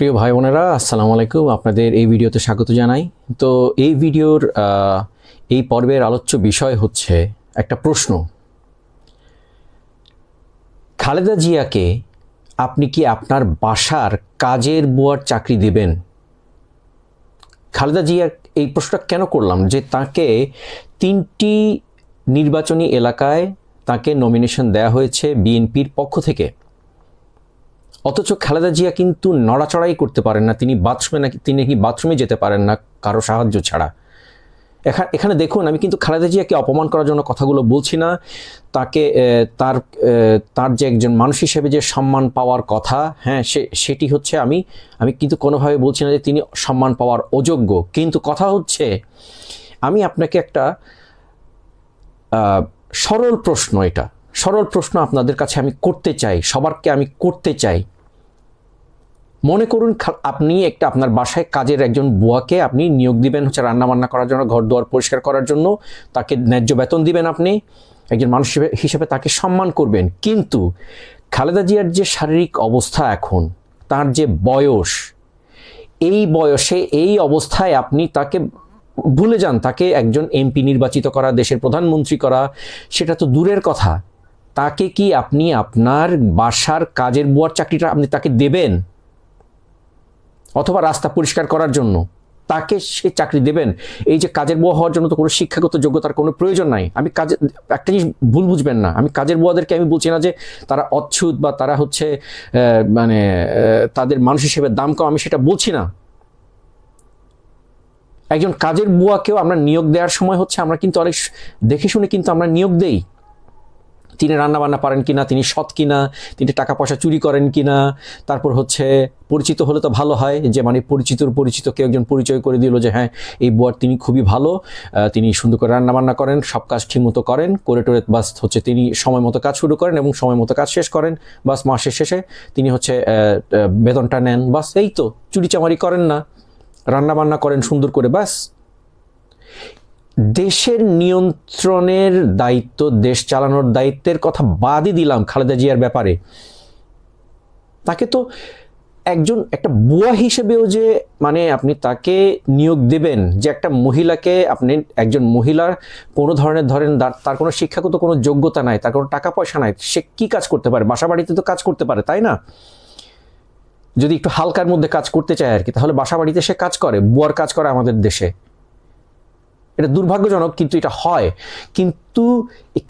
প্রিয় ভাই বোনেরা, আসসালামু আলাইকুম। আপনাদের এই ভিডিওতে স্বাগত জানাই। তো এই ভিডিওর এই পর্বের আলোচ্য বিষয় হচ্ছে একটা প্রশ্ন। খালেদা জিয়াকে আপনি কি আপনার বাসার কাজের বুয়ার চাকরি দেবেন? খালেদা জিয়া এই প্রশ্নটা কেন করলাম? যে তাকে তিনটি নির্বাচনী এলাকায় তাকে নমিনেশন দেওয়া হয়েছে বিএনপির পক্ষ থেকে। অথচ খালেদা জিয়া কিন্তু নড়াচড়াই করতে পারেন না, তিনি বাথরুমে নাকি, তিনি নাকি বাথরুমে যেতে পারেন না কারও সাহায্য ছাড়া। এখা- এখানে দেখুন, আমি কিন্তু খালেদা জিয়াকে অপমান করার জন্য কথাগুলো বলছি না। তাকে তার তার যে একজন মানুষ হিসেবে যে সম্মান পাওয়ার কথা হ্যাঁ সে, সেটি হচ্ছে আমি আমি কিন্তু কোনোভাবে বলছি না যে তিনি সম্মান পাওয়ার অযোগ্য। কিন্তু কথা হচ্ছে, আমি আপনাকে একটা সরল প্রশ্ন এটা। সরল প্রশ্ন আপনাদের কাছে আমি করতে চাই, সবারকে আমি করতে চাই। মনে করুন আপনি একটা আপনার বাসায় কাজের একজন বুয়াকে আপনি নিয়োগ দিবেন হচ্ছে রান্নাবান্না করার জন্য ঘর দুয়ার পরিষ্কার করার জন্য, তাকে ন্যায্য বেতন দিবেন আপনি, একজন মানুষ হিসেবে- তাকে সম্মান করবেন। কিন্তু খালেদা জিয়ার যে শারীরিক অবস্থা এখন, তার যে বয়স, এই বয়সে, এই অবস্থায় আপনি তাকে ভুলে যান, তাকে একজন এমপি নির্বাচিত করা, দেশের প্রধানমন্ত্রী করা, সেটা তো দূরের কথা। তাকে কি আপনি আপনার বাসার কাজের বুয়ার চাকরিটা আপনি তাকে দেবেন? অথবা রাস্তা পরিষ্কার করার জন্য তাকে সে চাকরি দেবেন? এই যে কাজের বুয়া হওয়ার জন্য তো কোনো শিক্ষাগত যোগ্যতার কোনো প্রয়োজন নাই। আমি কাজে, একটা জিনিস ভুল বুঝবেন না। আমি কাজের বুয়াদেরকে আমি বলছি না যে তারা অচ্ছুত বা তারা হচ্ছে মানে তাদের মানুষ হিসেবে দাম কম, আমি সেটা বলছি না। একজন কাজের বুয়াকেও আমরা নিয়োগ দেওয়ার সময় হচ্ছে আমরা কিন্তু অনেক দেখে শুনে কিন্তু আমরা নিয়োগ দেই। তিনি রান্না বান্না পারেন কিনা, তিনি সৎ কিনা, তিনি টাকা পয়সা চুরি করেন কিনা, তারপর হচ্ছে পরিচিত হলে তো ভালো হয়, যে মানে পরিচিতর পরিচিত কেউ একজন পরিচয় করে দিল যে হ্যাঁ এই বুয়ার তিনি খুবই ভালো তিনি সুন্দর করে রান্না বান্না করেন, সব কাজ ঠিকমতো করেন, করে টোরে বাস হচ্ছে তিনি সময় মতো কাজ শুরু করেন এবং সময় মতো কাজ শেষ করেন, বাস মাসের শেষে তিনি হচ্ছে বেতনটা নেন, বাস এই তো, চুরিচামারি করেন না রান্না বান্না করেন সুন্দর করে, বাস দেশের নিয়ন্ত্রণের দায়িত্ব, দেশ চালানোর দায়িত্বের কথা বাদই দিলাম খালেদা জিয়ার ব্যাপারে। তাকে তো একজন, একটা বুয়া হিসেবেও যে মানে আপনি তাকে নিয়োগ দেবেন, যে একটা মহিলাকে আপনি একজন মহিলার কোনো ধরনের, ধরেন তার- কোনো শিক্ষাগত কোনো যোগ্যতা নাই, তার কোনো টাকা পয়সা নাই, সে কি কাজ করতে পারে? বাসা বাড়িতে তো কাজ করতে পারে, তাই না? যদি একটু হালকার মধ্যে কাজ করতে চায় আর কি, তাহলে বাসা বাড়িতে সে কাজ করে, বুয়ার কাজ করে আমাদের দেশে। এটা দুর্ভাগ্যজনক, কিন্তু এটা হয়। কিন্তু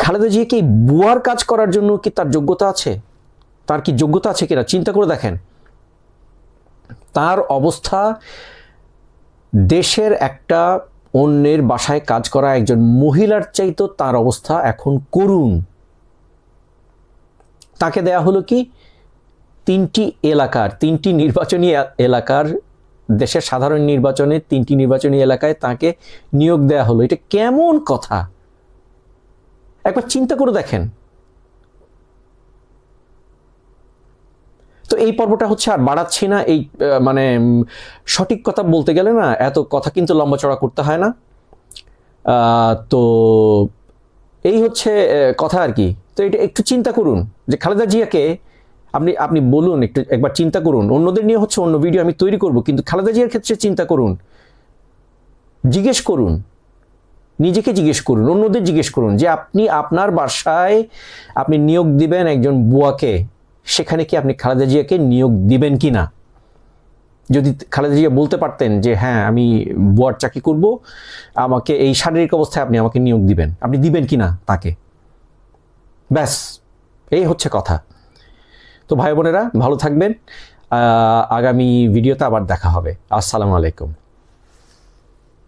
খালেদা জিয়াকে এই বুয়ার কাজ করার জন্য কি তার যোগ্যতা আছে? তার কি যোগ্যতা আছে কিনা? চিন্তা করে দেখেন। তার অবস্থা, দেশের একটা অন্যের বাসায় কাজ করা একজন মহিলার চাইতো তার অবস্থা এখন করুন তাকে দেয়া হলো কি? তিনটি এলাকার, তিনটি নির্বাচনী এলাকার দেশের সাধারণ নির্বাচনে তিনটি নির্বাচনী এলাকায় তাকে নিয়োগ দেয়া হলো। এটা কেমন কথা? একবার চিন্তা করে দেখেন। তো এই পর্বটা হচ্ছে আর বাড়াচ্ছি না, এই মানে সঠিক কথা বলতে গেলে না, এত কথা কিন্তু লম্বা চড়া করতে হয় না। তো এই হচ্ছে কথা আর কি। তো এটা একটু চিন্তা করুন যে খালেদা জিয়াকে আপনি আপনি বলুন, একটু একবার চিন্তা করুন। অন্যদের নিয়ে হচ্ছে অন্য ভিডিও আমি তৈরি করব, কিন্তু খালেদা জিয়ার ক্ষেত্রে চিন্তা করুন। জিজ্ঞেস করুন। নিজেকে জিজ্ঞেস করুন, অন্যদের জিজ্ঞেস করুন যে আপনি আপনার বাসায় আপনি নিয়োগ দিবেন একজন বুয়াকে, সেখানে কি আপনি খালেদা জিয়াকে নিয়োগ দিবেন কি না যদি খালেদা জিয়া বলতে পারতেন যে হ্যাঁ আমি বুয়ার চাকরি করব, আমাকে এই শারীরিক অবস্থায় আপনি আমাকে নিয়োগ দিবেন। আপনি দিবেন কি না তাকে? ব্যাস, এই হচ্ছে কথা। তো ভাই বোনেরা ভালো থাকবেন। আগামী ভিডিওতে আবার দেখা হবে। আসসালামু আলাইকুম।